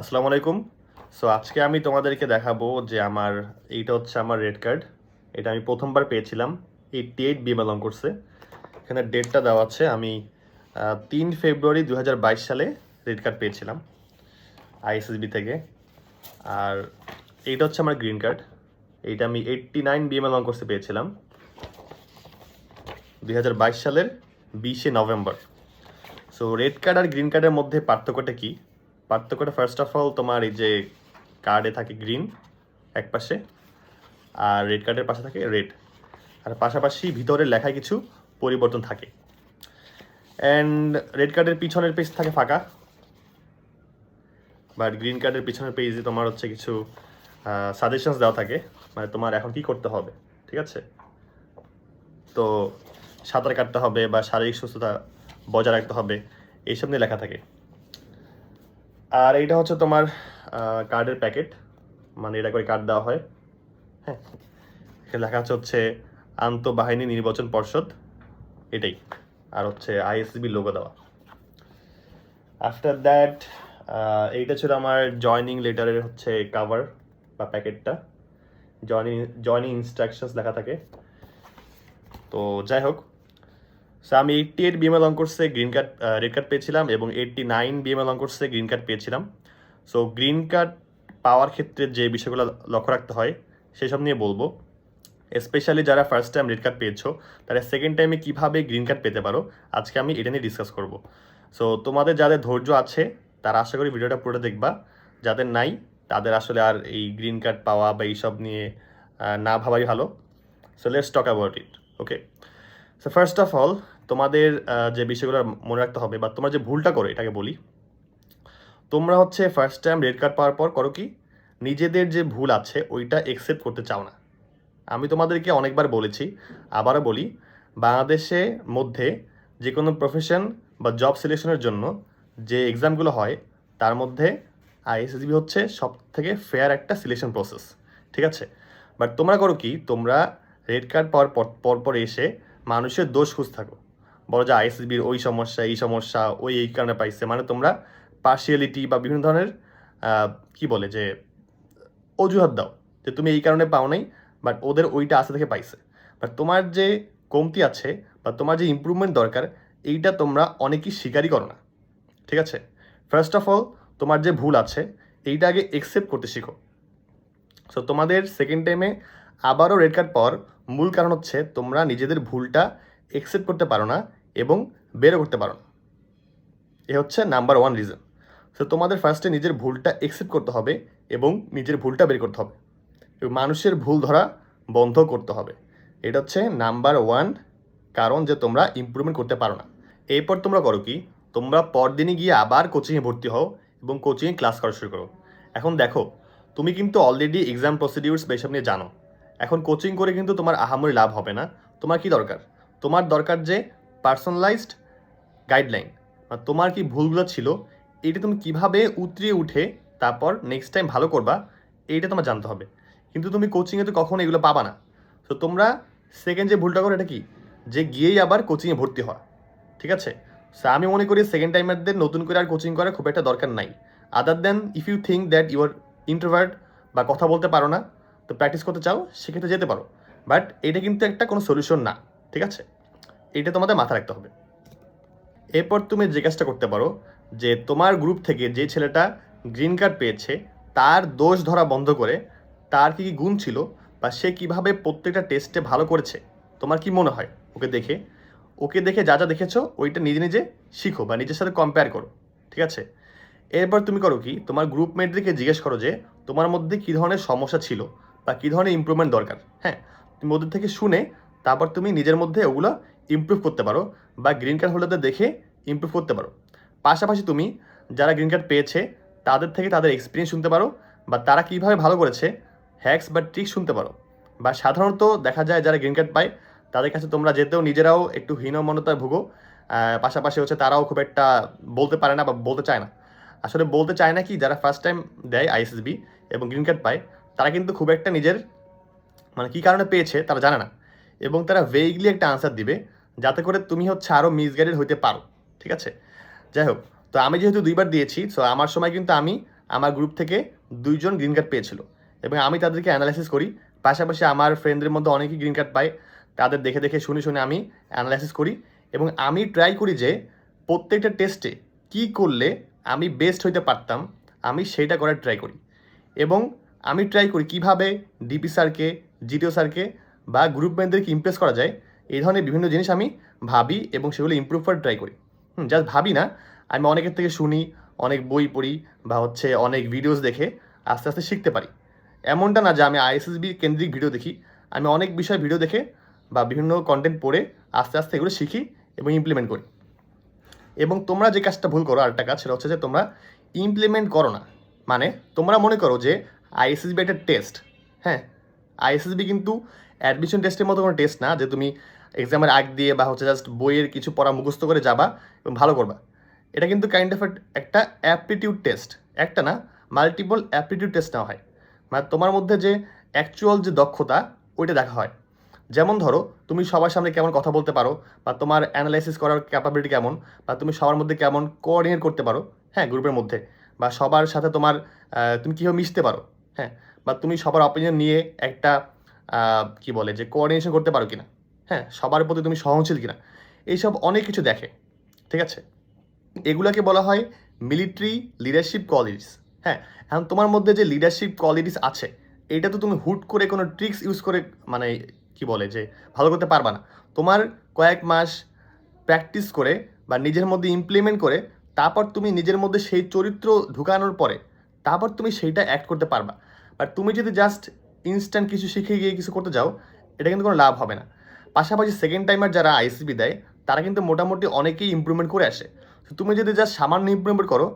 আসসালামু আলাইকুম। সো আজকে আমি তোমাদেরকে দেখাবো যে আমার, এইটা হচ্ছে আমার রেড কার্ড। এটা আমি প্রথমবার পেয়েছিলাম। এইটটি এইট বি বিলং করছে এখানে ডেটটা দেওয়া আছে, আমি তিন ফেব্রুয়ারি দু হাজার বাইশ সালে রেড কার্ড পেয়েছিলাম আইএসএসবি থেকে। আর এইটা হচ্ছে আমার গ্রিন কার্ড। এইটা আমি এইটটি নাইন বি বিলং করতে পেয়েছিলাম দু হাজার বাইশ সালের বিশে নভেম্বর। সো রেড কার্ড আর গ্রিন কার্ডের মধ্যে পার্থক্যটা কি? পার্থক্যটা ফার্স্ট অফ অল তোমার এই যে কার্ডে থাকে গ্রিন এক পাশে, আর রেড কার্ডের পাশে থাকে রেড আর পাশাপাশি ভিতরে লেখায় কিছু পরিবর্তন থাকে। অ্যান্ড রেড কার্ডের পিছনের পেজ থাকে ফাঁকা। বাট গ্রিন কার্ডের পিছনের পেজে তোমার হচ্ছে কিছু সাজেশনস দেওয়া থাকে। মানে তোমার এখন কি করতে হবে, ঠিক আছে? তো সাঁতার কাটতে হবে বা শারীরিক সুস্থতা বজায় রাখতে হবে, এইসব নিয়ে লেখা থাকে। আর এইটা হচ্ছে তোমার কার্ডের প্যাকেট মানে এটা করে কার্ড দেওয়া হয়। হ্যাঁ? লেখা আছে হচ্ছে, আন্তঃবাহিনী নির্বাচন পর্ষদ। এটাই। আর হচ্ছে আইএসবি লোগো দেওয়া। আফটার দ্যাট এইটা ছিল আমার জয়নিং লেটারের হচ্ছে কাভার বা প্যাকেটটা জয়নিং জয়নিং ইনস্ট্রাকশনস লেখা থাকে। তো যাই হোক সো আমি এইটটি এইট বিএমএল অঙ্ক করছে গ্রিন কার্ড রেড কার্ড পেয়েছিলাম এবং এইটটি নাইন বিএমএল অঙ্ক করছে গ্রিন কার্ড পেয়েছিলাম। সো গ্রিন কার্ড পাওয়ার ক্ষেত্রে যে বিষয়গুলো লক্ষ্য রাখতে হয়, সেসব নিয়ে বলব। স্পেশালি যারা ফার্স্ট টাইম রেড কার্ড পেয়েছ, তারা সেকেন্ড টাইমে কীভাবে গ্রিন কার্ড পেতে পারো, আজকে আমি এটা নিয়ে ডিসকাস করব। সো তোমাদের যাদের ধৈর্য আছে, তারা আশা করি ভিডিওটা পুরোটা দেখবা। যাদের নাই, তাদের আসলে আর এই গ্রিন কার্ড পাওয়া বা এইসব নিয়ে না ভাবাই ভালো। So let's talk about it okay so first of all তোমাদের যে বিষয়গুলো মনে রাখতে হবে বা তোমরা যে ভুলটা করো, এটাকে বলি। তোমরা হচ্ছে ফার্স্ট টাইম রেড কার্ড পাওয়ার পর করো কি, নিজেদের যে ভুল আছে, ওইটা একসেপ্ট করতে চাও না। আমি তোমাদেরকে অনেকবার বলেছি, আবারও বলি, বাংলাদেশে মধ্যে যে কোনো প্রফেশন বা জব সিলেকশনের জন্য যে এক্সামগুলো হয়, তার মধ্যে আইএসএসবি হচ্ছে সব থেকে ফেয়ার একটা সিলেকশন প্রসেস ঠিক আছে? বাট তোমরা করো কি, তোমরা রেড কার্ড পাওয়ার পর পর এসে মানুষের দোষ খুঁজ থাকো। বলো যে আইএসবির ওই সমস্যা, এই সমস্যা, ওই, এই কারণে পাইছে। মানে তোমরা পার্সিয়ালিটি বা বিভিন্ন ধরনের কি বলে যে, অজুহাত দাও যে তুমি এই কারণে পাও নাই বাট ওদের ওইটা আছে থেকে পাইছে। বাট তোমার যে কমতি আছে বা তোমার যে ইমপ্রুভমেন্ট দরকার, এইটা তোমরা অনেকেই স্বীকারই করো না। ঠিক আছে? ফার্স্ট অফ অল তোমার যে ভুল আছে, এইটা আগে একসেপ্ট করতে শিখো। সো তোমাদের সেকেন্ড টাইমে আবারও রেড কার্ড পাওয়ার মূল কারণ হচ্ছে তোমরা নিজেদের ভুলটা একসেপ্ট করতে পারো না এবং বেরো করতে পারো না। এ হচ্ছে নাম্বার ওয়ান রিজন সো তোমাদের ফার্স্টে নিজের ভুলটা একসেপ্ট করতে হবে এবং নিজের ভুলটা বের করতে হবে। এবং মানুষের ভুল ধরা বন্ধ করতে হবে। এটা হচ্ছে নাম্বার ওয়ান কারণ যে তোমরা ইমপ্রুভমেন্ট করতে পারো না। এরপর তোমরা করো কি? তোমরা পরদিনই গিয়ে আবার কোচিংয়ে ভর্তি হও এবং কোচিংয়ে ক্লাস করা শুরু করো। এখন দেখো, তুমি কিন্তু অলরেডি এক্সাম প্রসিডিউরস এসব নিয়ে জানো। এখন কোচিং করে কিন্তু তোমার আহামরি লাভ হবে না। তোমার কি দরকার? তোমার দরকার যে পার্সোনালাইজড গাইডলাইন তোমার কি ভুলগুলো ছিল এইটা তুমি কীভাবে উতরিয়ে উঠে তারপর নেক্সট টাইম ভালো করবা, এইটা তোমার জানতে হবে। কিন্তু তুমি কোচিংয়ে তো কখনো এগুলো পাবা না। তো তোমরা সেকেন্ড যে ভুলটা করো, এটা কি? যে গিয়েই আবার কোচিংয়ে ভর্তি হওয়া। ঠিক আছে? সো আমি মনে করি সেকেন্ড টাইমারদের নতুন করে আর কোচিং করার খুব একটা দরকার নাই। Other then if you think that you are introvert বা কথা বলতে পারো না, তো প্র্যাকটিস করতে চাও, সেক্ষেত্রে যেতে পারো। বাট এটা কিন্তু একটা কোনো সলিউশন না। ঠিক আছে? এটা তোমাদের মাথা রাখতে হবে। এরপর তুমি যে কাজটা করতে পারো, যে তোমার গ্রুপ থেকে যে ছেলেটা গ্রিন কার্ড পেয়েছে, তার দোষ ধরা বন্ধ করে তার কি কি গুণ ছিল বা সে কীভাবে প্রত্যেকটা টেস্টে ভালো করেছে, তোমার কি মনে হয়? ওকে দেখে। ওকে দেখে যা যা দেখেছ, ওইটা নিজে নিজে শিখো বা নিজের সাথে কম্পেয়ার করো, ঠিক আছে? এরপর তুমি করো কি, তোমার গ্রুপ মেটদেরকে জিজ্ঞেস করো যে, তোমার মধ্যে কী ধরনের সমস্যা ছিল বা কী ধরনের ইমপ্রুভমেন্ট দরকার? হ্যাঁ তুমি ওদের থেকে শুনে তারপর তুমি নিজের মধ্যে ওগুলো ইমপ্রুভ করতে পারো বা গ্রিন কার্ড হোল্ডারদের দেখে ইমপ্রুভ করতে পারো। পাশাপাশি তুমি যারা গ্রিন কার্ড পেয়েছে, তাদের থেকে তাদের এক্সপিরিয়েন্স শুনতে পারো বা তারা কীভাবে ভালো করেছে হ্যাক্স বা ট্রিক শুনতে পারো। বা সাধারণত দেখা যায় যারা গ্রিন কার্ড পায়, তাদের কাছে তোমরা যেতেও নিজেরাও একটু হীনমনতায় ভুগো পাশাপাশি হচ্ছে তারাও খুব একটা বলতে পারে না বা বলতে চায় না। আসলে বলতে চায় না কি, যারা ফার্স্ট টাইম দেয় আইএসএসবি এবং গ্রিন কার্ড পায়, তারা কিন্তু খুব একটা নিজের মানে কী কারণে পেয়েছে তারা জানে না। এবং তারা ভেইগলি একটা আনসার দিবে যাতে করে তুমি হচ্ছে আরও মিসগাইডেড হইতে পারো, ঠিক আছে? যাই হোক তো আমি যেহেতু দুইবার দিয়েছি সো আমার সময় কিন্তু আমি আমার গ্রুপ থেকে দুইজন গ্রিন কার্ড পেয়েছিল এবং আমি তাদেরকে অ্যানালাইসিস করি। পাশাপাশি আমার ফ্রেন্ডদের মধ্যে অনেকেই গ্রিন কার্ড পায়, তাদের দেখে দেখে শুনে শুনে আমি অ্যানালাইসিস করি এবং আমি ট্রাই করি যে প্রত্যেকটা টেস্টে কি করলে আমি বেস্ট হইতে পারতাম, আমি সেইটা করার ট্রাই করি এবং আমি ট্রাই করি কীভাবে ডিপি স্যারকে জিটিও স্যারকে বা গ্রুপ ম্যানদেরকে ইমপ্রেস করা যায়। এই ধরনের বিভিন্ন জিনিস আমি ভাবি এবং সেগুলো ইমপ্রুভ করার ট্রাই করি। হুম জাস্ট ভাবি না। আমি অনেকের থেকে শুনি, অনেক বই পড়ি বা হচ্ছে অনেক ভিডিওস দেখে আস্তে আস্তে শিখতে পারি। এমনটা না যে আমি আইএসএসবি কেন্দ্রিক ভিডিও দেখি। আমি অনেক বিষয় ভিডিও দেখে বা বিভিন্ন কন্টেন্ট পড়ে আস্তে আস্তে এগুলো শিখি এবং ইমপ্লিমেন্ট করি। এবং তোমরা যে কাজটা ভুল করো, আরেকটা কাজ সেটা হচ্ছে যে তোমরা ইমপ্লিমেন্ট করো না। মানে তোমরা মনে করো যে আইএসএসবি একটা টেস্ট হ্যাঁ আইএসএসবি কিন্তু অ্যাডমিশন টেস্টের মতো কোনো টেস্ট না যে তুমি এক্সামের আগ দিয়ে বা হচ্ছে জাস্ট বইয়ের কিছু পড়া মুখস্থ করে যাবা এবং ভালো করবা। এটা কিন্তু কাইন্ড অফ একটা অ্যাপটিটিউড টেস্ট একটা না মাল্টিপল অ্যাপটিটিউড টেস্ট নেওয়া হয়। মানে তোমার মধ্যে যে অ্যাকচুয়াল যে দক্ষতা, ওইটা দেখা হয়। যেমন ধরো, তুমি সবার সামনে কেমন কথা বলতে পারো, বা তোমার অ্যানালাইসিস করার ক্যাপাবিলিটি কেমন, বা তুমি সবার মধ্যে কেমন কোঅর্ডিনেট করতে পারো হ্যাঁ গ্রুপের মধ্যে। বা সবার সাথে তোমার তুমি কীভাবে মিশতে পারো হ্যাঁ বা তুমি সবার অপিনিয়ন নিয়ে একটা কি বলে, যে কোঅর্ডিনেশন করতে পারো কিনা। হ্যাঁ সবার প্রতি তুমি সহনশীল কিনা, এইসব অনেক কিছু দেখে, ঠিক আছে? এগুলাকে বলা হয় মিলিটারি লিডারশিপ কোয়ালিটিস হ্যাঁ এখন তোমার মধ্যে যে লিডারশিপ কোয়ালিটিস আছে এটা তো তুমি হুট করে কোনো ট্রিক্স ইউজ করে মানে কি বলে যে, ভালো করতে পারবা না। তোমার কয়েক মাস প্র্যাকটিস করে বা নিজের মধ্যে ইমপ্লিমেন্ট করে, তারপর তুমি নিজের মধ্যে সেই চরিত্র ঢুকানোর পরে, তারপর তুমি সেইটা অ্যাক্ট করতে পারবা। বাট তুমি যদি জাস্ট ইনস্ট্যান্ট কিছু শিখে গিয়ে কিছু করতে যাও, এটা কিন্তু কোনো লাভ হবে না। পাশাপাশি সেকেন্ড টাইমার যারা আইসিবি দেয়, তারা কিন্তু মোটামুটি অনেকেই ইমপ্রুভমেন্ট করে আসে। তো তুমি যদি জাস্ট সামান্য ইমপ্রুভমেন্ট করো,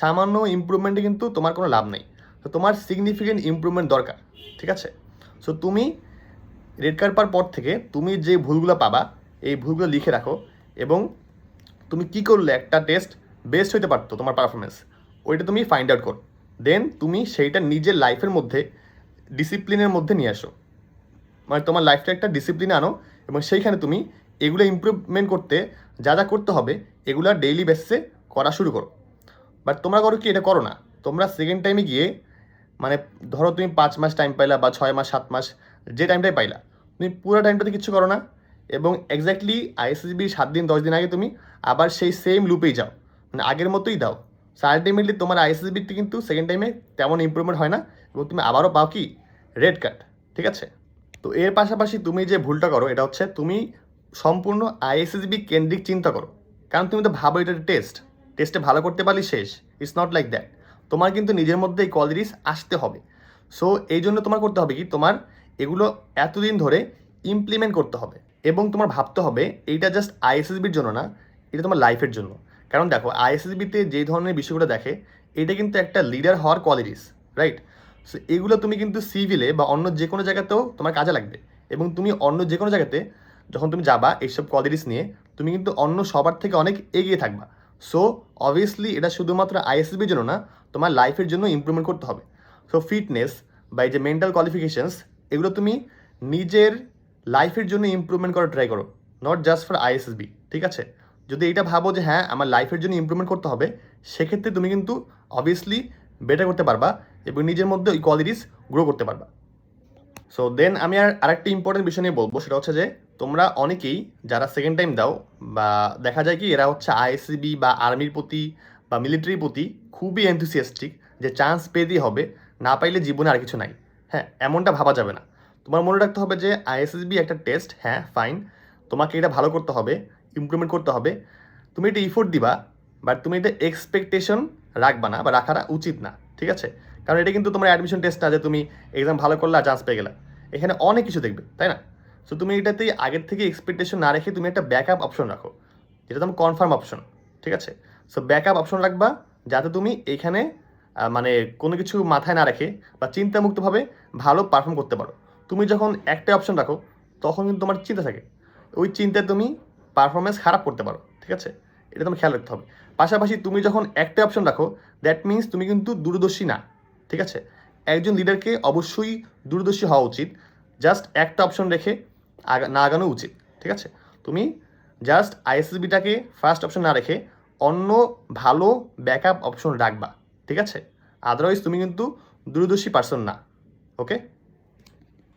সামান্য ইমপ্রুভমেন্টে কিন্তু তোমার কোনো লাভ নেই। তো তোমার সিগনিফিকেন্ট ইমপ্রুভমেন্ট দরকার, ঠিক আছে? সো তুমি রেড কার্ড পাওয়ার পর থেকে তুমি যে ভুলগুলো পাবা, এই ভুলগুলো লিখে রাখো এবং তুমি কি করলে একটা টেস্ট বেস্ট হইতে পারতো তোমার পারফরমেন্স ওইটা তুমি ফাইন্ড আউট করো। দেন তুমি সেইটা নিজের লাইফের মধ্যে ডিসিপ্লিনের মধ্যে নিয়ে আসো। মানে তোমার লাইফটা একটা ডিসিপ্লিনে আনো এবং সেইখানে তুমি এগুলো ইমপ্রুভমেন্ট করতে যা যা করতে হবে, এগুলো ডেইলি বেসে করা শুরু করো। বাট তোমরা করো কি? এটা করো না। তোমরা সেকেন্ড টাইমে গিয়ে মানে ধরো তুমি পাঁচ মাস টাইম পাইলা বা ছয় মাস, সাত মাস, যে টাইমটাই পাইলা, তুমি পুরো টাইমটাতে কিচ্ছু করো না এবং এক্স্যাক্টলি আইএসএসবি সাত দিন, দশ দিন আগে তুমি আবার সেই সেম লুপেই যাও। মানে আগের মতোই দাও। সো আলটিমেটলি তোমার আইএসএসবিতে কিন্তু সেকেন্ড টাইমে তেমন ইমপ্রুভমেন্ট হয় না এবং তুমি আবারও পাও কি? রেড কার্ড ঠিক আছে? তো এর পাশাপাশি তুমি যে ভুলটা করো, এটা হচ্ছে তুমি সম্পূর্ণ আইএসএসবি কেন্দ্রিক চিন্তা করো। কারণ তুমি তো ভাবো এটা টেস্ট টেস্টে ভালো করতে পারলে শেষ। ইটস নট লাইক দ্যাট তোমার কিন্তু নিজের মধ্যে এই কোয়ালিটিস আসতে হবে। সো এই জন্য তোমার করতে হবে কি? তোমার এগুলো এতদিন ধরে ইমপ্লিমেন্ট করতে হবে। এবং তোমার ভাবতে হবে, এইটা জাস্ট আইএসএসবির জন্য না, এটা তোমার লাইফের জন্য। কারণ দেখো আইএসএসবিতে যে ধরনের বিষয়গুলো দেখে এটা কিন্তু একটা লিডার হওয়ার কোয়ালিটিস রাইট সো এগুলো তুমি কিন্তু সিভিলে বা অন্য যে কোনো জায়গাতেও তোমার কাজে লাগবে। এবং তুমি অন্য যে কোনো জায়গাতে যখন তুমি যাবা এইসব কোয়ালিটিস নিয়ে, তুমি কিন্তু অন্য সবার থেকে অনেক এগিয়ে থাকবা। সো অবভিয়াসলি এটা শুধুমাত্র আইএসএসবির জন্য না, তোমার লাইফের জন্য ইমপ্রুভমেন্ট করতে হবে। সো ফিটনেস বা এই যে মেন্টাল কোয়ালিফিকেশানস এগুলো তুমি নিজের লাইফের জন্য ইমপ্রুভমেন্ট করার ট্রাই করো। নট জাস্ট ফর আইএসএসবি ঠিক আছে? যদি এটা ভাবো যে হ্যাঁ আমার লাইফের জন্য ইমপ্রুভমেন্ট করতে হবে, সেক্ষেত্রে তুমি কিন্তু অবভিয়াসলি বেটার করতে পারবা। এবং নিজের মধ্যে ওই কোয়ালিটিস গ্রো করতে পারবা। সো দেন আমি আর আরেকটা ইম্পর্টেন্ট বিষয় নিয়ে বলব, সেটা হচ্ছে যে তোমরা অনেকেই যারা সেকেন্ড টাইম দাও, বা দেখা যায় কি এরা হচ্ছে আইএসসিবি বা আর্মির প্রতি বা মিলিটারির প্রতি খুবই এনথুসিয়াস্টিক যে চান্স পেতেই হবে, না পাইলে জীবনে আর কিছু নাই। হ্যাঁ এমনটা ভাবা যাবে না। তোমার মনে রাখতে হবে যে আইএসএসবি একটা টেস্ট হ্যাঁ ফাইন তোমাকে এটা ভালো করতে হবে ইমপ্রুভমেন্ট করতে হবে। তুমি এটা ইফোর্ট দিবা বাট তুমি এটা এক্সপেকটেশন রাখবা না বা রাখাটা উচিত না, ঠিক আছে? কারণ এটা কিন্তু তোমার অ্যাডমিশন টেস্ট না যে তুমি এক্সাম ভালো করলে আর চান্স পেয়ে গেলা। এখানে অনেক কিছু দেখবে, তাই না? সো তুমি এটাতে আগের থেকে এক্সপেকটেশন না রেখে তুমি একটা ব্যাকআপ অপশন রাখো, যেটা তোমার কনফার্ম অপশন ঠিক আছে? সো ব্যাকআপ অপশন রাখবা যাতে তুমি এখানে মানে কোনো কিছু মাথায় না রেখে বা চিন্তামুক্তভাবে ভালো পারফর্ম করতে পারো। তুমি যখন একটা অপশন রাখো, তখন কিন্তু তোমার চিন্তা থাকে, ওই চিন্তায় তুমি পারফরমেন্স খারাপ করতে পারো, ঠিক আছে? এটা তোমার খেয়াল রাখতে হবে। পাশাপাশি তুমি যখন একটা অপশন রাখো দ্যাট মিন্স তুমি কিন্তু দূরদর্শী না। ঠিক আছে? একজন লিডারকে অবশ্যই দূরদর্শী হওয়া উচিত। জাস্ট একটা অপশন রেখে আগা, না আগানো উচিত, ঠিক আছে? তুমি জাস্ট আইএসএসবিটাকে ফার্স্ট অপশন না রেখে অন্য ভালো ব্যাকআপ অপশন রাখবা, ঠিক আছে? আদারওয়াইজ তুমি কিন্তু দূরদর্শী পার্সন না ওকে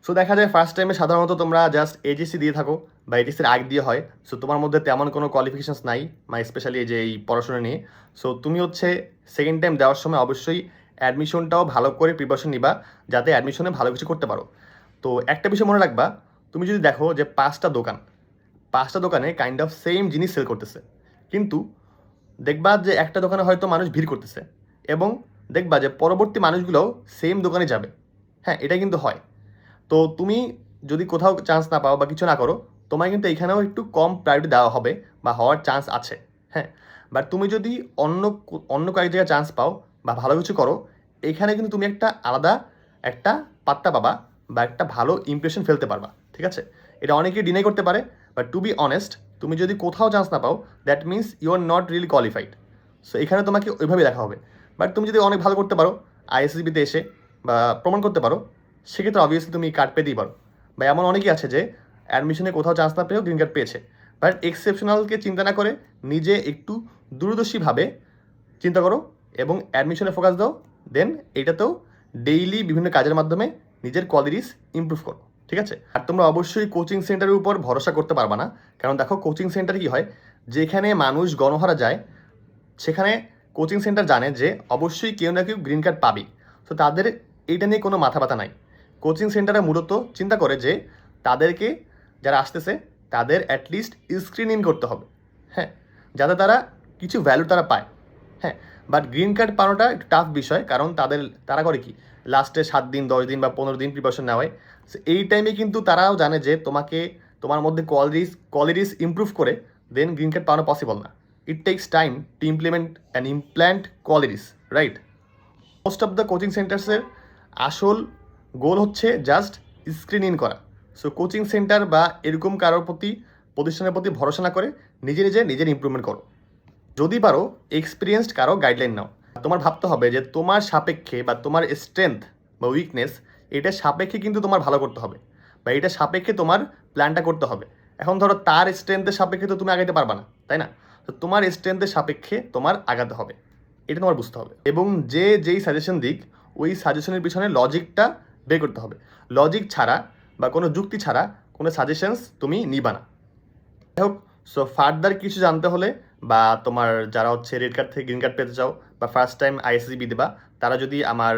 সো দেখা যায় ফার্স্ট টাইমে সাধারণত তোমরা জাস্ট এজিসি দিয়ে থাকো বা এজিসির আগ দিয়ে হয়। সো তোমার মধ্যে তেমন কোনো কোয়ালিফিকেশানস নাই মানে স্পেশালি যে এই পড়াশোনা নিয়ে। সো তুমি হচ্ছে সেকেন্ড টাইম দেওয়ার সময় অবশ্যই অ্যাডমিশনটাও ভালো করে প্রিপারেশন নিবা যাতে অ্যাডমিশনে ভালো কিছু করতে পারো। তো একটা বিষয় মনে রাখবা, তুমি যদি দেখো যে পাঁচটা দোকান, পাঁচটা দোকানে কাইন্ড অফ সেম জিনিস সেল করতেছে। কিন্তু দেখবা যে একটা দোকানে হয়তো মানুষ ভিড় করতেছে এবং দেখবা যে পরবর্তী মানুষগুলোও সেম দোকানে যাবে। হ্যাঁ এটা কিন্তু হয়। তো তুমি যদি কোথাও চান্স না পাও বা কিছু না করো, তোমায় কিন্তু এখানেও একটু কম প্রায়োরিটি দেওয়া হবে বা হওয়ার চান্স আছে। হ্যাঁ বাট তুমি যদি অন্য অন্য কয়েক জায়গায় চান্স পাও বা ভালো কিছু করো, এখানে কিন্তু তুমি একটা আলাদা একটা পাত্তা পাবা বা একটা ভালো ইমপ্রেশন ফেলতে পারবা, ঠিক আছে? এটা অনেকেই ডিনাই করতে পারে বাট টু বি অনেস্ট তুমি যদি কোথাও চান্স না পাও that means you are not really qualified so এখানে তোমাকে ওইভাবে দেখা হবে। বাট তুমি যদি অনেক ভালো করতে পারো আইএসসিবিতে এসে বা প্রমাণ করতে পারো, সেক্ষেত্রে অবভিয়াসলি তুমি কার্ড পেতেই পারো। বা এমন অনেকেই আছে যে অ্যাডমিশনে কোথাও চান্স না পেয়েও গ্রিন কার্ড পেয়েছে। বাট এক্সেপশনালকে চিন্তা না করে, নিজে একটু দূরদর্শীভাবে চিন্তা করো এবং অ্যাডমিশনে ফোকাস দাও দেন এটাতেও ডেইলি বিভিন্ন কাজের মাধ্যমে নিজের কোয়ালিটিস ইমপ্রুভ করো, ঠিক আছে? আর তোমরা অবশ্যই কোচিং সেন্টারের উপর ভরসা করতে পারবা না, কারণ দেখো কোচিং সেন্টারে কি হয়, যেখানে মানুষ গণহারা যায়, সেখানে কোচিং সেন্টার জানে যে অবশ্যই কেউ না কেউ গ্রিন কার্ড পাবে তো তাদের এইটা নিয়ে কোনো মাথা ব্যথা নাই। কোচিং সেন্টারে মূলত চিন্তা করে যে তাদেরকে যারা আসতেছে, তাদের অ্যাটলিস্ট স্ক্রিন করতে হবে হ্যাঁ? যাতে তারা কিছু ভ্যালু তারা পায় হ্যাঁ? বাট গ্রিন কার্ড পাওয়াটা একটু টাফ বিষয়, কারণ তাদের, তারা করে কি? লাস্টে সাত দিন, দশ দিন বা পনেরো দিন প্রিপারেশন নেওয়া So, এই টাইমে কিন্তু তারাও জানে যে তোমাকে, তোমার মধ্যে কোয়ালিটিস কোয়ালিটিস ইমপ্রুভ করে দেন গ্রিন কার্ড পাওয়ানো পসিবল না। It takes time to implement and implant qualities right most of the coaching সেন্টার্সের আসল গোল হচ্ছে জাস্ট স্ক্রিন ইন করা। সো কোচিং সেন্টার বা এরকম কারোর প্রতি প্রতিষ্ঠানের প্রতি ভরসা না করে নিজে নিজে নিজের ইমপ্রুভমেন্ট করো। যদি পারো এক্সপিরিয়েন্সড কারও গাইডলাইন নাও। তোমার ভাবতে হবে যে তোমার সাপেক্ষে বা তোমার স্ট্রেংথ বা উইকনেস এটা সাপেক্ষে কিন্তু তোমার ভালো করতে হবে বা এটা সাপেক্ষে তোমার প্ল্যানটা করতে হবে। এখন ধরো তার স্ট্রেংথের সাপেক্ষে তো তুমি আগাইতে পারবা না, তাই না? তো তোমার স্ট্রেংথের সাপেক্ষে তোমার আগাতে হবে। এটা তোমার বুঝতে হবে। এবং যে যেই সাজেশন দিক, ওই সাজেশনের পিছনে লজিকটা বের করতে হবে। লজিক ছাড়া বা কোনো যুক্তি ছাড়া কোনো সাজেশনস তুমি নিবা না। যাই হোক সো ফার্দার কিছু জানতে হলে বা তোমার যারা হচ্ছে রেড কার্ড থেকে গ্রিন কার্ড পেতে চাও বা ফার্স্ট টাইম আইএসসিবি দেবা, তারা যদি আমার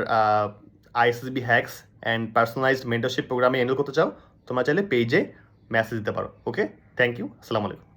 ISCB hacks and personalized mentorship প্রোগ্রামে এনরোল করতে চাও, তোমরা চাইলে পেজে মেসেজ দিতে পারো ওকে থ্যাংক ইউ আসসালামু আলাইকুম।